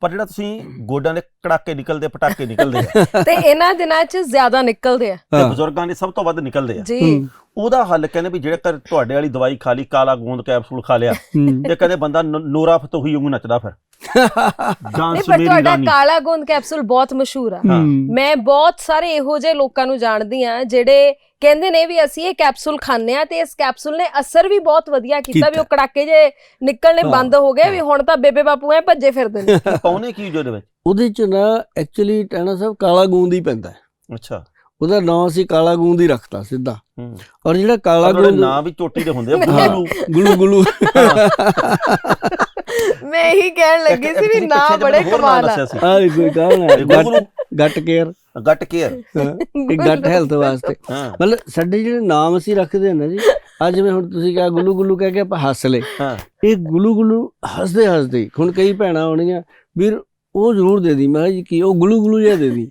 ਪਰ ਜਿਹੜਾ ਤੁਸੀਂ ਗੋਡਿਆਂ ਦੇ ਕੜਾਕੇ ਨਿਕਲਦੇ ਪਟਾਕੇ ਨਿਕਲਦੇ ਆ ਤੇ ਇਹਨਾਂ ਦਿਨਾਂ 'ਚ ਜ਼ਿਆਦਾ ਨਿਕਲਦੇ ਆ। ਤੇ ਬਜ਼ੁਰਗਾਂ ਦੇ ਸਭ ਤੋਂ ਵੱਧ ਨਿਕਲਦੇ ਆ। ਜੀ। ਉਹਦਾ ਹੱਲ ਕਹਿੰਦੇ ਵੀ ਜਿਹੜੇ ਤੁਹਾਡੇ ਵਾਲੀ ਦਵਾਈ ਖਾ ਲਈ ਕਾਲਾ ਗੂੰਦ ਕੈਪਸੂਲ ਖਾ ਲਿਆ। ਤੇ ਕਹਿੰਦੇ ਬੰਦਾ ਨੂਰਾ ਫਤੋਹੀ ਵਾਂਗੂ ਨੱਚਦਾ ਫਿਰ। ਨਹੀਂ ਡਾਂਸ ਪਰ ਮੇਰੀ ਤੁਹਾਡਾ ਕਾਲਾ ਗੋਂਦ ਕੈਪਸੂਲ ਬਹੁਤ ਮਸ਼ਹੂਰ ਆ। ਹਾਂ। ਮੈਂ ਬਹੁਤ ਸਾਰੇ ਇਹੋ ਜਿਹੇ ਲੋਕਾਂ ਨੂੰ ਜਾਣਦੀ ਆ ਜਿਹੜੇ ਕਹਿੰਦੇ ਨੇ ਵੀ ਅਸੀਂ ਇਹ ਕੈਪਸੂਲ ਖਾਂਦੇ ਆ ਤੇ ਇਸ ਕੈਪਸੂਲ ਨੇ ਅਸਰ ਵੀ ਬਹੁਤ ਵਧੀਆ ਕੀਤਾ ਵੀ ਕੀਤਾ। ਉਹ ਕੜਾਕੇ ਜੇ ਨਿਕਲਣੇ ਹਾਂ, ਬੰਦ ਹੋ ਗਏ ਵੀ ਹੁਣ ਤਾਂ ਬੇਬੇ ਬਾਪੂ ਐ ਭੱਜੇ ਫਿਰਦੇ ਨੇ। ਪਾਉਨੇ ਕੀ ਜੋ ਦੇ ਵਿੱਚ? ਉਹਦੇ ਚ ਨਾ ਐਕਚੁਅਲੀ ਟੈਣਾ ਸਾਹਿਬ ਕਾਲਾ ਗੂੰਦ ਹੀ ਪੈਂਦਾ ਹੈ। ਅੱਛਾ। ਉਹਦਾ ਨਾਂ ਅਸੀਂ ਕਾਲਾ ਗੂੰਦ ਹੀ ਰੱਖਤਾ ਸਿੱਧਾ। ਹੂੰ। ਔਰ ਜਿਹੜਾ ਕਾਲਾ ਗੂੰਦ ਨਾਂ ਵੀ ਚੋਟੀ ਦੇ ਹੁੰਦੇ ਆ ਹਾਂ। ਬੁੱਲੂ ਗੁਲੂ ਗੁਲੂ। ਮੈਂ ਇਹੀ ਕਹਿਣ ਲੱਗੀ ਸੀ ਵੀ ਨਾ ਬੜੇ ਕਮਾਲ ਆ। ਆ। ਕੋਈ ਹੈ ਗੁਲੂ। Gut care. Gut care. Gut health ਵਾਸਤੇ। ਹਾਂ। ਮਤਲਬ ਸਾਡੇ ਜਿਹੜੇ ਨਾਮ ਅਸੀਂ ਰੱਖਦੇ ਹਾਂ ਨਾ ਜੀ ਅੱਜ ਜਿਵੇਂ ਹੁਣ ਤੁਸੀਂ ਕਿਹਾ ਗੁਲੂ ਗੁਲੂ ਕਹਿ ਕੇ ਆਪਾਂ ਹੱਸ ਲਏ। ਹਾਂ। ਇਹ ਗੁਲੂ ਗੁਲੂ ਹੱਸਦੇ ਹੱਸਦੇ ਹੀ। ਹੁਣ ਕਈ ਭੈਣਾਂ ਆਉਣੀਆਂ ਵੀਰ ਉਹ ਜ਼ਰੂਰ ਦੇ ਦੀ। ਮੈਂ ਕਿਹਾ ਜੀ ਕੀ ਉਹ ਗੁਲੂ ਗੁਲੂ ਜਿਹਾ ਦੇ ਦੀ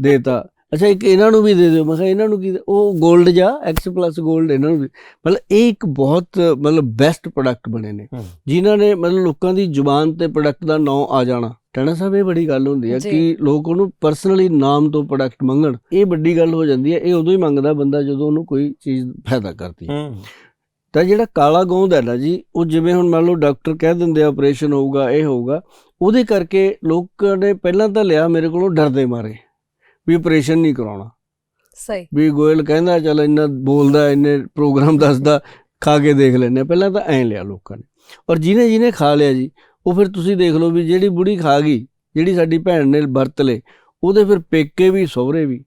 ਦੇਤਾ। ਅੱਛਾ ਇੱਕ ਇਹਨਾਂ ਨੂੰ ਵੀ ਦੇ ਦਿਓ। ਮੈਂ ਕਿਹਾ ਇਹਨਾਂ ਨੂੰ ਕੀ ਦੇ- ਉਹ 골ਡ ਜਾਂ ਐਕਸ ਪਲੱਸ 골ਡ ਇਹਨਾਂ ਨੂੰ ਵੀ। ਮਤਲਬ ਇਹ ਇੱਕ ਬਹੁਤ ਮਤਲਬ ਬੈਸਟ ਪ੍ਰੋਡਕਟ ਬਣੇ ਨੇ। ਜਿਨ੍ਹਾਂ ਨੇ ਮਤਲਬ ਲੋਕਾਂ ਦੀ ਜ਼ੁਬਾਨ ਤੇ ਪ੍ਰੋਡਕਟ ਦਾ ਨਾਮ ਆ ਜਾਣਾ। ਟਣਾ ਸਾਹਿਬ ਇਹ ਬੜੀ ਗੱਲ ਹੁੰਦੀ ਹੈ। ਕਿ ਲੋਕ ਉਹਨੂੰ ਪਰਸਨਲੀ ਨਾਮ ਤੋਂ ਪ੍ਰੋਡਕਟ ਮੰਗਣ। ਇਹ ਵੱਡੀ ਗੱਲ ਹੋ ਜਾਂਦੀ ਹੈ ਇਹ ਉਦੋਂ ਹੀ ਮੰਗਦਾ ਬੰਦਾ ਜਦੋਂ ਉਹਨੂੰ ਕੋਈ ਚੀਜ਼ ਫਾਇਦਾ ਕਰਦੀ ਹੈ। ਹੂੰ। ਤਾਂ ਜਿਹੜਾ ਕਾਲਾ ਗੋਂਦ ਹੈ ਨਾ ਜੀ ਉਹ ਜਿਵੇਂ ਹੁਣ ਮੰਨ ਲਓ ਡਾਕਟਰ ਕਹਿ ਦਿੰਦੇ ਆ ਆਪਰੇਸ਼ਨ ਹੋਊਗਾ ਇਹ ਹੋਊਗਾ ਉਹਦੇ ਕਰਕੇ ਲੋਕਾਂ ਨੇ ਪਹਿਲਾਂ ਤਾਂ ਲਿਆ ਮੇਰੇ ਕੋਲੋਂ ਡਰਦੇ ਮਾਰੇ। ਵੀ ਆਪਰੇਸ਼ਨ ਨਹੀਂ ਕਰਾਉਣਾ। ਸਹੀ। ਵੀ ਗੋਇਲ ਕਹਿੰਦਾ ਚੱਲ ਇੰਨਾ ਬੋਲਦਾ ਇੰਨੇ ਪ੍ਰੋਗਰਾਮ ਦੱਸਦਾ ਖਾ ਕੇ ਦੇਖ ਹਾਂ। ਪਹਿਲਾਂ ਤਾਂ ਐਂ ਲਿਆ ਲੋਕਾਂ ਨੇ। ਔਰ ਜਿਹਨੇ ਜਿਹਨੇ ਖਾ ਲਿਆ ਜੀ ਉਹ ਫਿਰ ਤੁਸੀਂ ਦੇਖ ਲਓ ਵੀ ਜਿਹੜੀ ਬੁੜੀ ਖਾ ਗਈ ਜਿਹੜੀ ਸਾਡੀ ਭੈਣ ਨੇ ਵਰਤ ਲਏ ਉਹਦੇ ਫਿਰ ਪੇਕੇ ਵੀ ਸਹੁਰੇ ਵੀ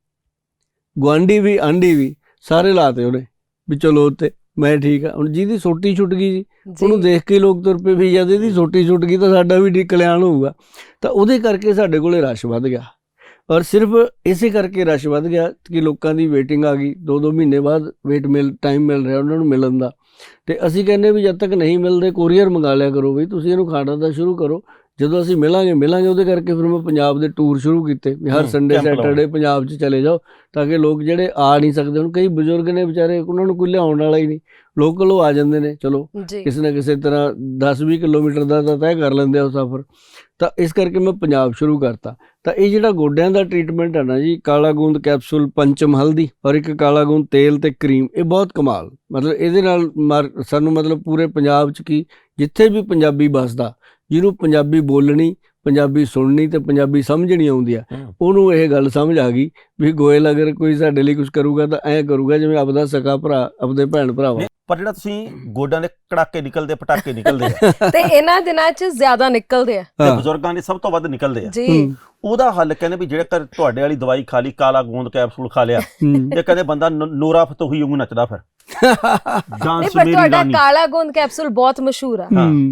ਗੁਆਂਢੀ ਵੀ ਆਂਢੀ ਵੀ ਸਾਰੇ ਲਾਤੇ ਉਹਨੇ ਵੀ ਚਲੋ ਉੱਤੇ ਮੈਂ ਠੀਕ ਆ। ਹੁਣ ਜਿਹਦੀ ਸੋਟੀ ਛੁੱਟ ਗਈ ਜੀ ਉਹਨੂੰ ਦੇਖ ਕੇ ਲੋਕ ਤੁਰ ਪਏ ਵੀ ਜਦ ਇਹਦੀ ਸੋਟੀ ਛੁੱਟ ਗਈ ਤਾਂ ਸਾਡਾ ਵੀ ਕਲਿਆਣ ਹੋਊਗਾ। ਤਾਂ ਉਹਦੇ ਕਰਕੇ ਸਾਡੇ ਕੋਲੇ ਰਸ਼ ਵੱਧ ਗਿਆ। ਔਰ ਸਿਰਫ ਇਸੇ ਕਰਕੇ ਰਸ਼ ਵੱਧ ਗਿਆ ਕਿ ਲੋਕਾਂ ਦੀ ਵੇਟਿੰਗ ਆ ਗਈ। ਦੋ ਦੋ ਮਹੀਨੇ ਬਾਅਦ ਵੇਟ ਮਿਲ ਟਾਈਮ ਮਿਲ ਰਿਹਾ ਉਹਨਾਂ ਨੂੰ ਮਿਲਣ ਦਾ। ਤੇ ਅਸੀਂ ਕਹਿੰਦੇ ਵੀ ਜਦ ਤੱਕ ਨਹੀਂ ਮਿਲਦੇ ਕੋਰੀਅਰ ਮੰਗਾ ਲਿਆ ਕਰੋ ਵੀ ਤੁਸੀਂ ਇਹਨੂੰ ਖਾਣਾ ਦਾ ਸ਼ੁਰੂ ਕਰੋ ਜਦੋਂ ਅਸੀਂ ਮਿਲਾਂਗੇ ਮਿਲਾਂਗੇ ਉਹਦੇ ਕਰਕੇ ਫਿਰ ਮੈਂ ਪੰਜਾਬ ਦੇ ਟੂਰ ਸ਼ੁਰੂ ਕੀਤੇ ਵੀ ਹਰ ਸੰਡੇ। ਸੈਟਰਡੇ ਪੰਜਾਬ 'ਚ ਚਲੇ ਜਾਓ ਤਾਂ ਕਿ ਲੋਕ ਜਿਹੜੇ ਆ ਨਹੀਂ ਸਕਦੇ ਹੁਣ ਕਈ ਬਜ਼ੁਰਗ ਨੇ ਵਿਚਾਰੇ ਉਹਨਾਂ ਨੂੰ ਕੋਈ ਲਿਆਉਣ ਵਾਲਾ ਹੀ ਨਹੀਂ ਲੋਕਲ ਉਹ ਆ ਜਾਂਦੇ ਨੇ ਚਲੋ ਕਿਸੇ ਨਾ ਕਿਸੇ ਤਰ੍ਹਾਂ 10-20 ਕਿਲੋਮੀਟਰ ਦਾ ਤਾਂ ਤੈਅ ਕਰ ਲੈਂਦੇ ਆ ਉਹ ਸਫ਼ਰ। ਤਾਂ ਇਸ ਕਰਕੇ ਮੈਂ ਪੰਜਾਬ ਸ਼ੁਰੂ ਕਰਤਾ। ਤਾਂ ਇਹ ਜਿਹੜਾ ਗੋਡਿਆਂ ਦਾ ਟ੍ਰੀਟਮੈਂਟ ਹੈ ਨਾ ਜੀ ਕਾਲਾ ਗੂੰਦ ਕੈਪਸੂਲ ਪੰਚਮ ਹਲਦੀ ਔਰ ਇੱਕ ਕਾਲਾ ਗੂੰਦ ਤੇਲ ਤੇ ਕਰੀਮ ਇਹ ਬਹੁਤ ਕਮਾਲ। ਮਤਲਬ ਇਹਦੇ ਨਾਲ ਮਰ- ਸਾਨੂੰ ਮਤਲਬ ਪੂਰੇ ਪੰਜਾਬ 'ਚ ਕੀ ਜਿੱਥੇ ਵੀ ਪੰਜਾਬੀ ਵੱਸਦਾ ਜਿਹਨੂੰ ਪੰਜਾਬੀ ਬੋਲਣੀ ਪੰਜਾਬੀ ਸੁਣਨੀ ਤੇ ਪੰਜਾਬੀ ਸਮਝਣੀ ਆਉਂਦੀ ਆ। ਉਹਨੂੰ ਇਹ ਗੱਲ ਸਮਝ ਆ ਗਈ ਵੀ ਗੋਇਲ ਅਗਰ ਕੋਈ ਸਾਡੇ ਲਈ ਕੁਝ ਕਰੂਗਾ ਤਾਂ ਐਂ ਕਰੂਗਾ ਜਿਵੇਂ ਆਪਦਾ ਸਕਾ ਭਰਾ ਆਪਦੇ ਭੈਣ ਭਰਾਵਾ। ਪਰ ਜਿਹੜਾ ਤੁਸੀਂ ਗੋਡਿਆਂ ਦੇ ਕੜਾਕੇ ਨਿਕਲਦੇ ਪਟਾਕੇ ਨਿਕਲਦੇ ਆ। ਤੇ ਇਹਨਾਂ ਦਿਨਾਂ 'ਚ ਜ਼ਿਆਦਾ ਨਿਕਲਦੇ ਆ। ਤੇ। ਬਜ਼ੁਰਗਾਂ ਦੇ ਸਭ ਤੋਂ ਵੱਧ ਨਿਕਲਦੇ ਆ। ਜੀ। ਉਹਦਾ ਹੱਲ ਕਹਿੰਦੇ ਵੀ ਜਿਹੜੇ ਤੁਹਾਡੇ ਵਾਲੀ ਦਵਾਈ ਖਾ ਲਈ ਕਾਲਾ ਗੂੰਦ ਕੈਪਸੂਲ ਖਾ ਲਿਆ। ਤੇ ਕਹਿੰਦੇ ਬੰਦਾ ਨੂਰਾ ਫਤੋਹੀ ਵਾਂਗੂ ਨੱਚਦਾ ਫਿਰ ਨਹੀਂ ਡਾਂਸ ਪਰ ਮੇਰੀ ਤੁਹਾਡਾ ਕਾਲਾ ਗੋਂਦ ਕੈਪਸੂਲ ਬਹੁਤ ਮਸ਼ਹੂਰ ਆ।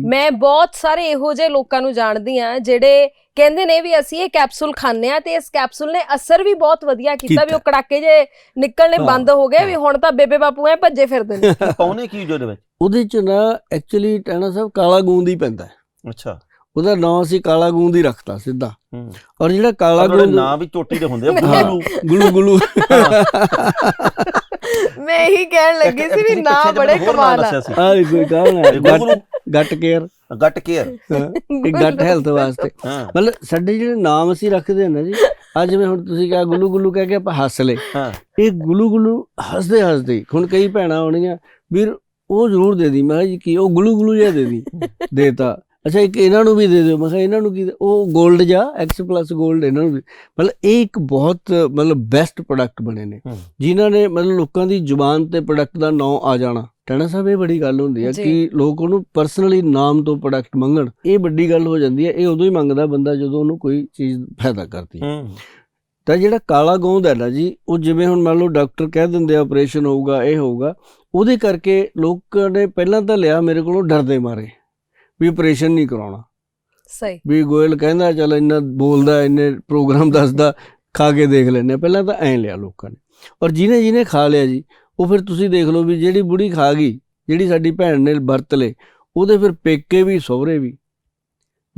ਮੈਂ ਬਹੁਤ ਸਾਰੇ ਇਹੋ ਜਿਹੇ ਲੋਕਾਂ ਨੂੰ ਜਾਣਦੀ ਆ ਜਿਹੜੇ ਕਹਿੰਦੇ ਨੇ ਵੀ ਅਸੀਂ ਇਹ ਕੈਪਸੂਲ ਖਾਂਦੇ ਆ ਤੇ ਇਸ ਕੈਪਸੂਲ ਨੇ ਅਸਰ ਵੀ ਬਹੁਤ ਵਧੀਆ ਕੀਤਾ ਵੀ ਉਹ ਕੜਾਕੇ ਜੇ ਨਿਕਲਣੇ ਹਾਂ। ਬੰਦ ਹੋ ਗਏ ਵੀ ਹੁਣ ਤਾਂ ਬੇਬੇ ਬਾਪੂ ਐ ਭੱਜੇ ਫਿਰਦੇ ਨੇ ਪਾਉਨੇ ਕੀ ਜੋ ਦੇ ਵਿੱਚ ਉਹਦੇ ਚ ਨਾ ਐਕਚੁਅਲੀ ਟੈਣਾ ਸਾਹਿਬ ਕਾਲਾ ਗੂੰਦ ਹੀ ਪੈਂਦਾ ਹੈ। ਅੱਛਾ ਉਹਦਾ ਨਾਂ ਅਸੀਂ ਕਾਲਾ ਗੂੰਦ ਹੀ ਰੱਖਤਾ ਸਿੱਧਾ। ਹੂੰ। ਔਰ ਜਿਹੜਾ ਕਾਲਾ ਗੂੰਦ ਨਾਂ ਵੀ ਚੋਟੀ ਦੇ ਹੁੰਦੇ ਆ ਗੁਲੂ ਗੁਲੂ ਮੈਂ ਇਹੀ ਕਹਿਣ ਲੱਗੀ ਸੀ ਵੀ ਨਾ ਬੜੇ ਕਮਾਲ ਆ। ਆ ਕੋਈ ਕਾਹਨ ਗੱਟ ਕੇਅਰ। Gut care. ਇਹ ਗੱਟ ਹੈਲਥ ਵਾਸਤੇ। ਮਤਲਬ ਸਾਡੇ ਜਿਹੜੇ ਨਾਮ ਅਸੀਂ ਰੱਖਦੇ ਹਾਂ ਨਾ ਜੀ ਅੱਜ ਜਿਵੇਂ ਹੁਣ ਤੁਸੀਂ ਕਿਹਾ ਗੁਲੂ ਗੁਲੂ ਕਹਿ ਕੇ ਆਪਾਂ ਹੱਸ ਲਏ। ਹਾਂ। ਇਹ ਗੁਲੂ ਗੁਲੂ ਹੱਸਦੇ ਹੱਸਦੇ। ਹੁਣ ਕਈ ਭੈਣਾਂ ਆਉਣੀਆਂ ਵੀਰ ਉਹ ਜ਼ਰੂਰ ਦੇ ਦੀ। ਮੈਂ ਕਿਹਾ ਜੀ ਕੀ ਉਹ ਗੁਲੂ ਗੁਲੂ ਜਿਹਾ ਦੇ ਦੀ। ਦੇਤਾ। ਅੱਛਾ ਇੱਕ ਇਹਨਾਂ ਨੂੰ ਵੀ ਦੇ ਦਿਓ। ਮੈਂ ਕਿਹਾ ਇਹਨਾਂ ਨੂੰ ਕੀ ਦੇ- ਉਹ 골ਡ ਜਾਂ ਐਕਸ ਪਲੱਸ 골ਡ ਇਹਨਾਂ ਨੂੰ ਵੀ। ਮਤਲਬ ਇਹ ਇੱਕ ਬਹੁਤ ਮਤਲਬ ਬੈਸਟ ਪ੍ਰੋਡਕਟ ਬਣੇ ਨੇ। ਜਿਨ੍ਹਾਂ ਨੇ ਮਤਲਬ ਲੋਕਾਂ ਦੀ ਜ਼ੁਬਾਨ ਤੇ ਪ੍ਰੋਡਕਟ ਦਾ ਨਾਮ ਆ ਜਾਣਾ। ਟਣਾ ਸਾਹਿਬ ਇਹ ਬੜੀ ਗੱਲ ਹੁੰਦੀ ਹੈ। ਕਿ ਲੋਕ ਉਹਨੂੰ ਪਰਸਨਲੀ ਨਾਮ ਤੋਂ ਪ੍ਰੋਡਕਟ ਮੰਗਣ। ਇਹ ਵੱਡੀ ਗੱਲ ਹੋ ਜਾਂਦੀ ਹੈ ਇਹ ਉਦੋਂ ਹੀ ਮੰਗਦਾ ਬੰਦਾ ਜਦੋਂ ਉਹਨੂੰ ਕੋਈ ਚੀਜ਼ ਫਾਇਦਾ ਕਰਦੀ ਹੂੰ। ਤਾਂ ਜਿਹੜਾ ਕਾਲਾ ਗੋਂਦ ਹੈ ਨਾ ਜੀ ਉਹ ਜਿਵੇਂ ਹੁਣ ਮੰਨ ਲਓ ਡਾਕਟਰ ਕਹਿ ਦਿੰਦੇ ਆ ਆਪਰੇਸ਼ਨ ਹੋਊਗਾ ਇਹ ਹੋਊਗਾ ਉਹਦੇ ਕਰਕੇ ਲੋਕਾਂ ਨੇ ਪਹਿਲਾਂ ਤਾਂ ਲਿਆ ਮੇਰੇ ਕੋਲੋਂ ਡਰਦੇ ਮਾਰੇ। ਵੀ ਆਪਰੇਸ਼ਨ ਨਹੀਂ ਕਰਾਉਣਾ। ਸਹੀ। ਵੀ ਗੋਇਲ ਕਹਿੰਦਾ ਚੱਲ ਇੰਨਾ ਬੋਲਦਾ ਇੰਨੇ ਪ੍ਰੋਗਰਾਮ ਦੱਸਦਾ ਖਾ ਕੇ ਦੇਖ ਹਾਂ। ਪਹਿਲਾਂ ਤਾਂ ਐਂ ਲਿਆ ਲੋਕਾਂ ਨੇ। ਔਰ ਜਿਹਨੇ ਜਿਹਨੇ ਖਾ ਲਿਆ ਜੀ ਉਹ ਫਿਰ ਤੁਸੀਂ ਦੇਖ ਲਓ ਵੀ ਜਿਹੜੀ ਬੁੜੀ ਖਾ ਗਈ ਜਿਹੜੀ ਸਾਡੀ ਭੈਣ ਨੇ ਵਰਤ ਲਏ ਉਹਦੇ ਫਿਰ ਪੇਕੇ ਵੀ ਸਹੁਰੇ ਵੀ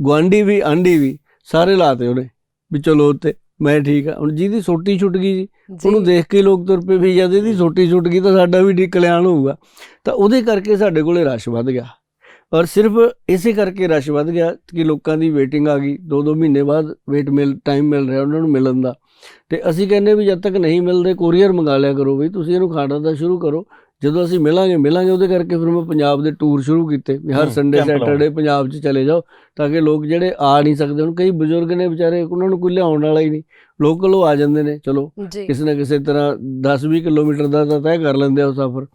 ਗੁਆਂਢੀ ਵੀ ਆਂਢੀ ਵੀ ਸਾਰੇ ਲਾਤੇ ਉਹਨੇ। ਵੀ ਚਲੋ ਉੱਤੇ ਮੈਂ ਠੀਕ ਆ ਹੁਣ ਜਿਹਦੀ ਸੋਟੀ ਛੁੱਟ ਗਈ ਜੀ ਉਹਨੂੰ ਦੇਖ ਕੇ ਲੋਕ ਤੁਰ ਪਏ ਵੀ ਜਦ ਇਹਦੀ ਸੋਟੀ ਛੁੱਟ ਗਈ ਤਾਂ ਸਾਡਾ ਵੀ ਕਲਿਆਣ ਹੋਊਗਾ। ਤਾਂ ਉਹਦੇ ਕਰਕੇ ਸਾਡੇ ਕੋਲੇ ਰਸ਼ ਵੱਧ ਗਿਆ। ਔਰ ਸਿਰਫ ਇਸੇ ਕਰਕੇ ਰਸ਼ ਵੱਧ ਗਿਆ ਕਿ ਲੋਕਾਂ ਦੀ ਵੇਟਿੰਗ ਆ ਗਈ। 2-2 ਮਹੀਨੇ ਬਾਅਦ ਵੇਟ ਮਿਲ ਟਾਈਮ ਮਿਲ ਰਿਹਾ ਉਹਨਾਂ ਨੂੰ ਮਿਲਣ ਦਾ। ਤੇ ਅਸੀਂ ਕਹਿੰਦੇ ਵੀ ਜਦ ਤੱਕ ਨਹੀਂ ਮਿਲਦੇ ਕੋਰੀਅਰ ਮੰਗਾ ਲਿਆ ਕਰੋ ਵੀ ਤੁਸੀਂ ਇਹਨੂੰ ਖਾਣਾ ਦਾ ਸ਼ੁਰੂ ਕਰੋ। ਜਦੋਂ ਅਸੀਂ ਮਿਲਾਂਗੇ ਮਿਲਾਂਗੇ ਉਹਦੇ ਕਰਕੇ ਫਿਰ ਮੈਂ ਪੰਜਾਬ ਦੇ ਟੂਰ ਸ਼ੁਰੂ ਕੀਤੇ ਵੀ ਹਰ ਸੰਡੇ। ਸੈਟਰਡੇ ਪੰਜਾਬ 'ਚ ਚਲੇ ਜਾਓ ਤਾਂ ਕਿ ਲੋਕ ਜਿਹੜੇ ਆ ਨਹੀਂ ਸਕਦੇ ਹੁਣ ਕਈ ਬਜ਼ੁਰਗ ਨੇ ਵਿਚਾਰੇ ਉਹਨਾਂ ਨੂੰ ਕੋਈ ਲਿਆਉਣ ਵਾਲਾ ਹੀ ਨਹੀਂ। ਲੋਕਲ ਉਹ ਆ ਜਾਂਦੇ ਨੇ ਚਲੋ ਕਿਸੇ ਨਾ ਕਿਸੇ ਤਰ੍ਹਾਂ 10-20 ਕਿਲੋਮੀਟਰ ਦਾ ਤਾਂ ਤੈਅ ਕਰ ਲੈਂਦੇ ਆ ਉਹ ਸਫ਼ਰ।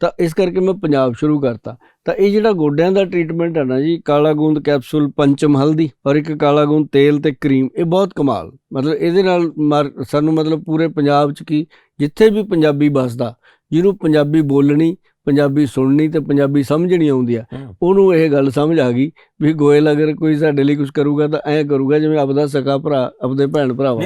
ਤਾਂ ਇਸ ਕਰਕੇ ਮੈਂ ਪੰਜਾਬ ਸ਼ੁਰੂ ਕਰਤਾ। ਤਾਂ ਇਹ ਜਿਹੜਾ ਗੋਡਿਆਂ ਦਾ ਟ੍ਰੀਟਮੈਂਟ ਹੈ ਨਾ ਜੀ ਕਾਲਾ ਗੂੰਦ ਕੈਪਸੂਲ ਪੰਚਮ ਹਲਦੀ ਔਰ ਇੱਕ ਕਾਲਾ ਗੂੰਦ ਤੇਲ ਤੇ ਕਰੀਮ ਇਹ ਬਹੁਤ ਕਮਾਲ। ਮਤਲਬ ਇਹਦੇ ਨਾਲ ਮਰ- ਸਾਨੂੰ ਮਤਲਬ ਪੂਰੇ ਪੰਜਾਬ 'ਚ ਕੀ ਜਿੱਥੇ ਵੀ ਪੰਜਾਬੀ ਵੱਸਦਾ ਜਿਹਨੂੰ ਪੰਜਾਬੀ ਬੋਲਣੀ ਪੰਜਾਬੀ ਸੁਣਨੀ ਤੇ ਪੰਜਾਬੀ ਸਮਝਣੀ ਆਉਂਦੀ ਆ ਹੂੰ। ਉਹਨੂੰ ਇਹ ਗੱਲ ਸਮਝ ਆ ਗਈ ਵੀ ਗੋਇਲ ਅਗਰ ਕੋਈ ਸਾਡੇ ਲਈ ਕੁਝ ਕਰੂਗਾ ਤਾਂ ਐਂ ਕਰੂਗਾ ਜਿਵੇਂ ਆਪਦਾ ਸਕਾ ਭਰਾ ਆਪਦੇ ਭੈਣ ਭਰਾਵਾ